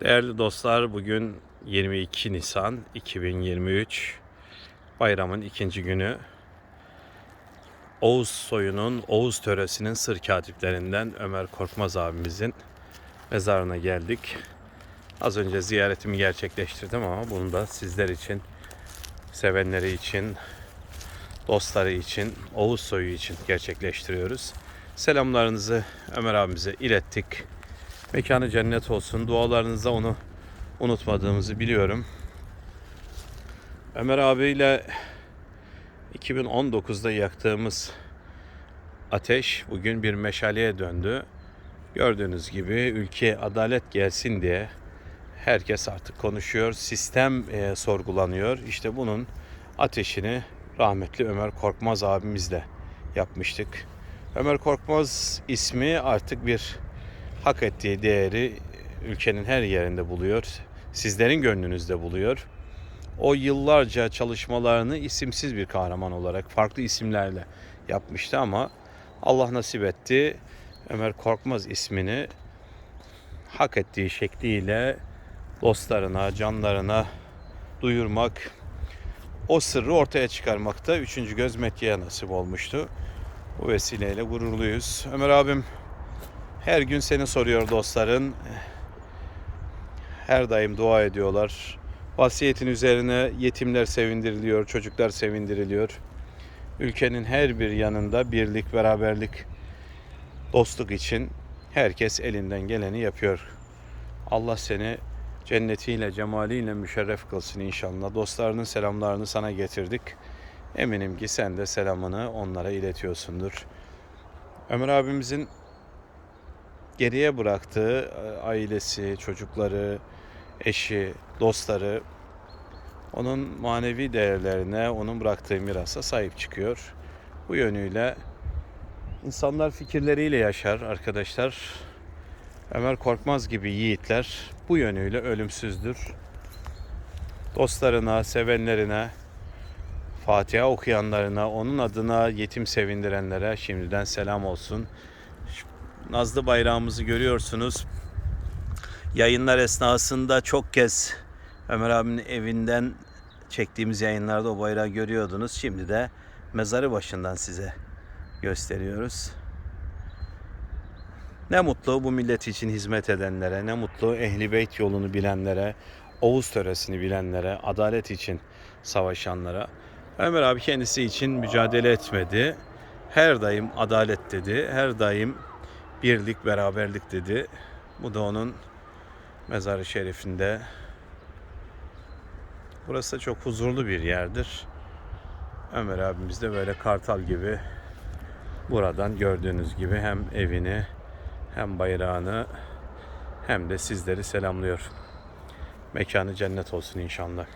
Değerli dostlar bugün 22 Nisan 2023 bayramın ikinci günü. Oğuz soyunun, Oğuz töresinin sır katiplerinden Ömer Korkmaz abimizin mezarına geldik. Az önce ziyaretimi gerçekleştirdim ama bunu da sizler için, sevenleri için, dostları için, Oğuz soyu için gerçekleştiriyoruz. Selamlarınızı Ömer abimize ilettik. Mekanı cennet olsun. Dualarınızda onu unutmadığımızı biliyorum. Ömer abiyle 2019'da yaktığımız ateş bugün bir meşaleye döndü. Gördüğünüz gibi ülkeye adalet gelsin diye herkes artık konuşuyor. Sistem e, sorgulanıyor. İşte bunun ateşini rahmetli Ömer Korkmaz abimizle yapmıştık. Ömer Korkmaz ismi artık bir hak ettiği değeri ülkenin her yerinde buluyor. Sizlerin gönlünüzde buluyor. O yıllarca çalışmalarını isimsiz bir kahraman olarak farklı isimlerle yapmıştı ama Allah nasip etti. Ömer Korkmaz ismini hak ettiği şekliyle dostlarına, canlarına duyurmak, o sırrı ortaya çıkarmakta 3. Göz Mekke'ye nasip olmuştu. Bu vesileyle gururluyuz. Ömer abim her gün seni soruyor dostların. Her daim dua ediyorlar. Vasiyetin üzerine yetimler sevindiriliyor, çocuklar sevindiriliyor. Ülkenin her bir yanında birlik, beraberlik, dostluk için herkes elinden geleni yapıyor. Allah seni cennetiyle, cemaliyle müşerref kılsın inşallah. Dostlarının selamlarını sana getirdik. Eminim ki sen de selamını onlara iletiyorsundur. Ömer abimizin geriye bıraktığı e, ailesi, çocukları, eşi, dostları onun manevi değerlerine, onun bıraktığı mirasa sahip çıkıyor. Bu yönüyle insanlar fikirleriyle yaşar arkadaşlar. Ömer Korkmaz gibi yiğitler bu yönüyle ölümsüzdür. Dostlarına, sevenlerine, Fatiha okuyanlarına, onun adına yetim sevindirenlere şimdiden selam olsun. Nazlı bayrağımızı görüyorsunuz. Yayınlar esnasında çok kez Ömer abinin evinden çektiğimiz yayınlarda o bayrağı görüyordunuz. Şimdi de mezarı başından size gösteriyoruz. Ne mutlu bu millet için hizmet edenlere, ne mutlu Ehli Beyt yolunu bilenlere, Oğuz töresini bilenlere, adalet için savaşanlara. Ömer abi kendisi için mücadele etmedi. Her daim adalet dedi. Her daim birlik, beraberlik dedi. Bu da onun mezarı şerifinde. Burası da çok huzurlu bir yerdir. Ömer abimiz de böyle kartal gibi buradan gördüğünüz gibi hem evini hem bayrağını hem de sizleri selamlıyor. Mekanı cennet olsun inşallah.